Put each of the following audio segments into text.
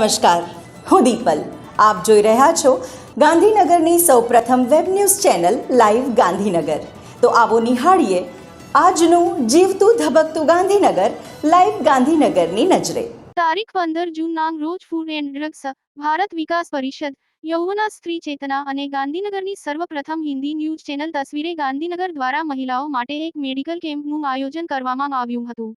નમસ્કાર, હું દીપલ. આપ જોઈ રહ્યા છો ગાંધીનગરની સૌપ્રથમ web news channel live Gandhinagar. તો આવો નિહાળીએ આજનું જીવતું ધબકતું ગાંધીનગર, લાઈવ ગાંધીનગરની નજરે. તારીખ પંદર જૂનના રોજ food and drugs Bharat Vikas Parishad, Yauvana Stree Chetna અને ગાંધીનગરની સર્વપ્રથમ હિન્દી ન્યૂઝ ચેનલ તસવીરે ગાંધીનગર દ્વારા મહિલાઓ માટે એક મેડિકલ કેમ્પનું આયોજન કરવામાં આવ્યું હતું.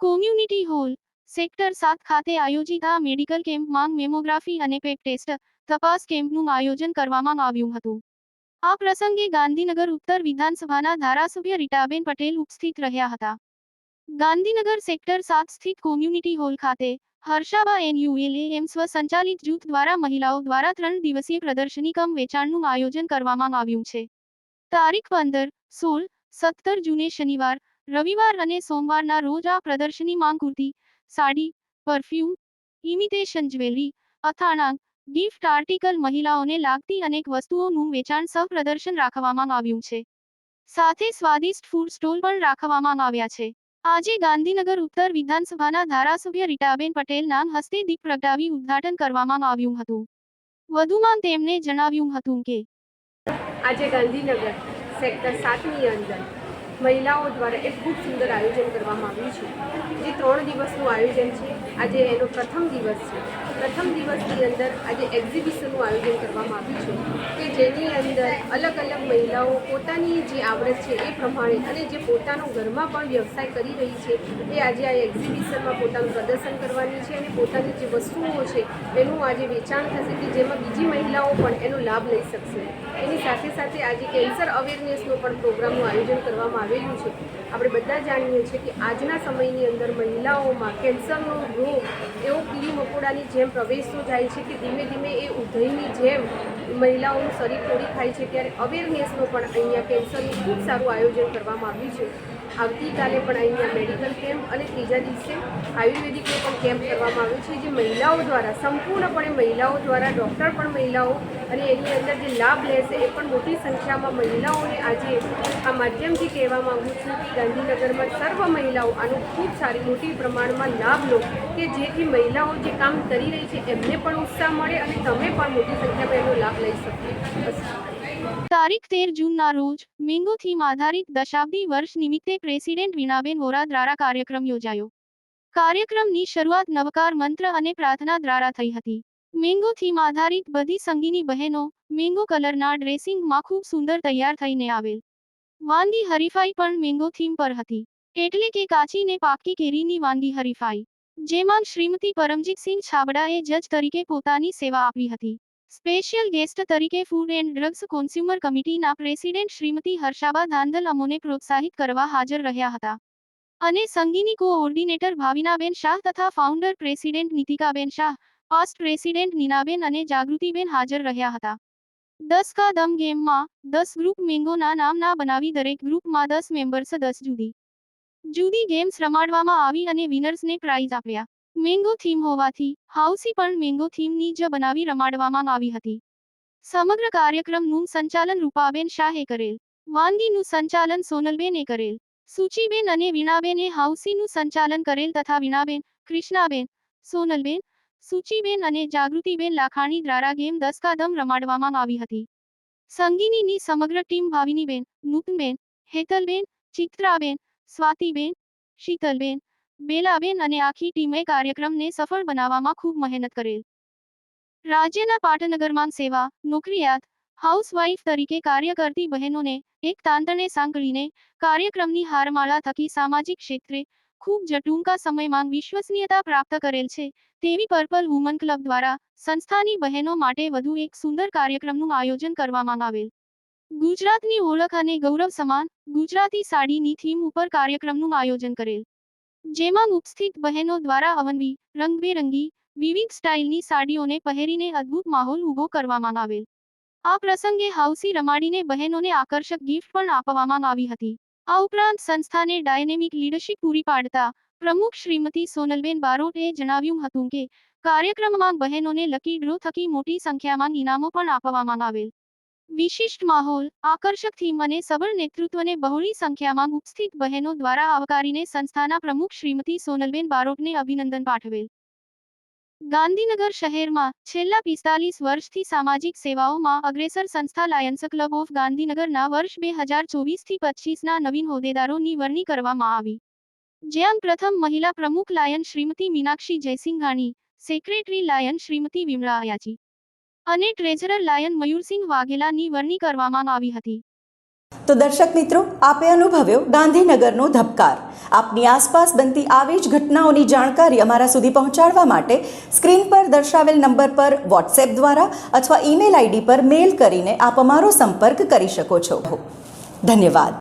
કોમ્યુનિટી હોલ સેક્ટર સાત ખાતે આયોજિત આ મેડિકલ કેમ્પમાં મેમોગ્રાફી અને પેપ ટેસ્ટ તપાસ કેમ્પનું આયોજન કરવામાં આવ્યું હતું. આ પ્રસંગે ગાંધીનગર ઉત્તર વિધાનસભાના ધારાસભ્ય રીટાબેન પટેલ ઉપસ્થિત રહ્યા હતા. ગાંધીનગર સેક્ટર સાત સ્થિત કોમ્યુનિટી હોલ ખાતે હર્ષાબા એનયુએલએ એમ સ્વસંચાલિત જૂથ દ્વારા મહિલાઓ દ્વારા ત્રણ દિવસીય પ્રદર્શની કમ વેચાણનું આયોજન કરવામાં આવ્યું છે. તારીખ પંદર, સોળ, સત્તર જૂને શનિવાર, રવિવાર અને સોમવારના રોજ આ પ્રદર્શની માંગ kurti sari, perfume, imitation jewellery, અથાણા, ગિફ્ટ આર્ટિકલ મહિલાઓને લાગતી અનેક વસ્તુઓનું વેચાણ સહ પ્રદર્શન રાખવામાં આવ્યું છે. સાથે સ્વાદિષ્ટ ફૂડ સ્ટોલ પણ રાખવામાં આવ્યા છે. આજે ગાંધીનગર ઉત્તર વિધાનસભાના ધારાસભ્ય રીટાબેન પટેલના હસ્તે દીપ પ્રગટાવી ઉદ્ઘાટન કરવામાં આવ્યું હતું. વધુમાં તેમણે જણાવ્યું હતું કે આજે ગાંધીનગર સેક્ટર સાતની અંદર મહિલાઓ દ્વારા એક ખૂબ સુંદર આયોજન કરવામાં આવ્યું છે. જે ત્રણ દિવસનું આયોજન છે. આજે એનો પ્રથમ દિવસ છે. પ્રથમ દિવસની અંદર આજે એક્ઝિબિશનનું આયોજન કરવામાં આવ્યું છે કે જેની અંદર અલગ અલગ મહિલાઓ પોતાની જે આવડત છે એ પ્રમાણે અને જે પોતાનો ઘરમાં પણ વ્યવસાય કરી રહી છે એ આજે આ એક્ઝિબિશનમાં પોતાનું પ્રદર્શન કરવાની છે અને પોતાની જે વસ્તુઓ છે એનું આજે વેચાણ થશે કે જેમાં બીજી મહિલાઓ પણ એનો લાભ લઈ શકશે. એની સાથે સાથે આજે કેન્સર અવેરનેસનો પણ પ્રોગ્રામનું આયોજન કરવામાં આવેલું છે. આપણે બધા જાણીએ છીએ કે આજના સમયની અંદર મહિલાઓમાં કેન્સરનો રોગ, એવો કીડી મકોડાની જેમ પ્રવેશતો જાય છે કે ધીમે ધીમે એ ઉધઈની જેમ મહિલાઓનું શરીર તોડી થાય છે. ત્યારે અવેરનેસનો પણ અહીંયા કેન્સરનું ખૂબ સારું આયોજન કરવામાં આવ્યું છે. આવતીકાલે પણ અહીંયા મેડિકલ કેમ્પ અને ત્રીજા દિવસે આયુર્વેદિકનો પણ કેમ્પ કરવામાં આવ્યો છે. જે મહિલાઓ દ્વારા, સંપૂર્ણપણે મહિલાઓ દ્વારા ડૉક્ટર પણ મહિલાઓ અને એની અંદર જે લાભ લેશે એ પણ મોટી સંખ્યામાં મહિલાઓને આજે આ માધ્યમથી કહેવા માગું છું કે ગાંધીનગરમાં સર્વ મહિલાઓ આનો ખૂબ સારી મોટી પ્રમાણમાં લાભ લો કે જેથી મહિલાઓ જે કામ કરી રહી છે એમને પણ ઉત્સાહ મળે અને તમે પણ મોટી સંખ્યામાં એનો લાભ લઈ શકો તારીખ તેર જૂનના રોજ મેંગો થીમ આધારિત દશાબ્દી વર્ષ નિમિત્તે પ્રેસિડેન્ટ વીણાબેન વોરા દ્વારા કાર્યક્રમ યોજાયો. કાર્યક્રમની શરૂઆત નવકાર મંત્ર અને પ્રાર્થના દ્વારા થઈ હતી. મેંગો થીમ આધારિત બધી સંગીની બહેનો મેંગો કલરના ડ્રેસિંગમાં ખૂબ સુંદર તૈયાર થઈને આવેલ. વાનગી હરીફાઈ પણ મેંગો થીમ પર હતી. એટલે કે કાચીને પાકી કેરીની વાનગી હરીફાઈ. જેમાં શ્રીમતી પરમજીતસિંહ છાબડાએ જજ તરીકે પોતાની સેવા આપી હતી. સ્પેશિયલ ગેસ્ટ તરીકે ફૂડ એન્ડ ડ્રગ્સ કોન્સ્યુમર કમિટીના પ્રેસિડેન્ટ શ્રીમતી હર્ષાબા ધાંધલ અમોને પ્રોત્સાહિત કરવા હાજર રહ્યા હતા. અને સંગીની કોઓર્ડિનેટર ભાવિનાબેન શાહ તથા founder president Nitikaben Shah past president Ninaben અને જાગૃતિબેન હાજર રહ્યા હતા. દસ કા દમ ગેમમાં દસ ગ્રુપ મેંગોના નામના બનાવી દરેક ગ્રુપમાં દસ મેમ્બર્સ દસ જુદી. જુદી ગેમ્સ રમાડવામાં આવી અને વિનર્સને પ્રાઇઝ આપ્યા. મેંગો થીમ હોવાથી હાઉસી પણ મેંગો થીમની જ બનાવી રમાડવામાં આવી હતી. સમગ્ર કાર્યક્રમનું સંચાલન રૂપાબેન શાહે કરેલ. વાનગીનું સંચાલન સોનલબેને કરેલ. સુચિબેન અને વીણાબેને હાઉસીનું સંચાલન કરેલ તથા વીણાબેન, કૃષ્ણાબેન, સોનલબેન, સુચિબેન અને જાગૃતિબેન લાખાણી દ્વારા ગેમ દસ કાદમ રમાડવામાં આવી હતી. સંગીનીની સમગ્ર ટીમ ભાવિનીબેન, નૂતનબેન, હેતલબેન, ચિત્રાબેન, સ્વાતિબેન, શીતલબેન બેલાબેન અને આખી ટીમે કાર્યક્રમને સફળ બનાવવામાં ખૂબ મહેનત કરેલ. રાજ્યના પાટનગરમાં સેવા નોકરિયાત હાઉસવાઇફ તરીકે કાર્ય કરતી બહેનોને એક તાંતણે સાંકળીને કાર્યક્રમની હારમાળા થકી સામાજિક ક્ષેત્રે ખૂબ જ ટૂંકા સમયમાં વિશ્વસનીયતા પ્રાપ્ત કરેલ છે તેવી પર્પલ વુમન ક્લબ દ્વારા સંસ્થાની બહેનો માટે વધુ એક સુંદર કાર્યક્રમનું આયોજન કરવામાં આવેલ. ગુજરાતની ઓળખ અને ગૌરવ સમાન ગુજરાતી સાડીની થીમ ઉપર કાર્યક્રમનું આયોજન કરેલ. જેમાં ઉપસ્થિત બહેનો દ્વારા અવનવી, રંગબેરંગી, વિવિધ સ્ટાઇલની સાડીઓને પહેરીને અદ્ભુત માહોલ ઊભો કરવામાં આવેલ. આ પ્રસંગે હાઉસી રમાડીને બહેનોને આકર્ષક ગિફ્ટ પણ આપવામાં આવી હતી. આ ઉપરાંત સંસ્થાને ડાયનેમિક લીડરશિપ પૂરી પાડતા પ્રમુખ શ્રીમતી સોનલબેન બારોટે જણાવ્યું હતું કે, કાર્યક્રમમાં બહેનોને લકી ડ્રો થકી મોટી સંખ્યામાં ઇનામો પણ આપવામાં આવેલ. વિશિષ્ટ માહોલ આકર્ષક થીમ અને સબળ નેતૃત્વને બહોળી સંખ્યામાં ઉપસ્થિત બહેનો દ્વારા આવકારીને સંસ્થાના પ્રમુખ શ્રીમતી સોનલબેન બારોટને અભિનંદન પાઠવેલ. ગાંધીનગર શહેરમાં, છેલ્લા પિસ્તાલીસ વર્ષથી સામાજિક સેવાઓમાં અગ્રેસર સંસ્થા લાયન્સ ક્લબ ઓફ ગાંધીનગરના વર્ષ બે હજાર ચોવીસથી પચીસના નવીન હોદ્દેદારોની વરણી કરવામાં આવી. જ્યાં પ્રથમ મહિલા પ્રમુખ lion Shrimati Meenakshi Jaisinghani, secretary lion Shrimati Vimala Ayaji અને ટ્રેઝરર લાયન મયુરસિંહ વાઘેલાની વરણી કરવામાં આવી હતી. તો દર્શક મિત્રો, આપે અનુભવ્યો ગાંધીનગરનો ધબકાર. આપની આસપાસ બનતી આવી જ ઘટનાઓની જાણકારી અમારા સુધી પહોંચાડવા માટે સ્ક્રીન પર દર્શાવેલ નંબર પર વોટ્સએપ દ્વારા અથવા ઈમેલ આઈડી પર મેલ કરીને આપ અમારો સંપર્ક કરી શકો છો. ધન્યવાદ.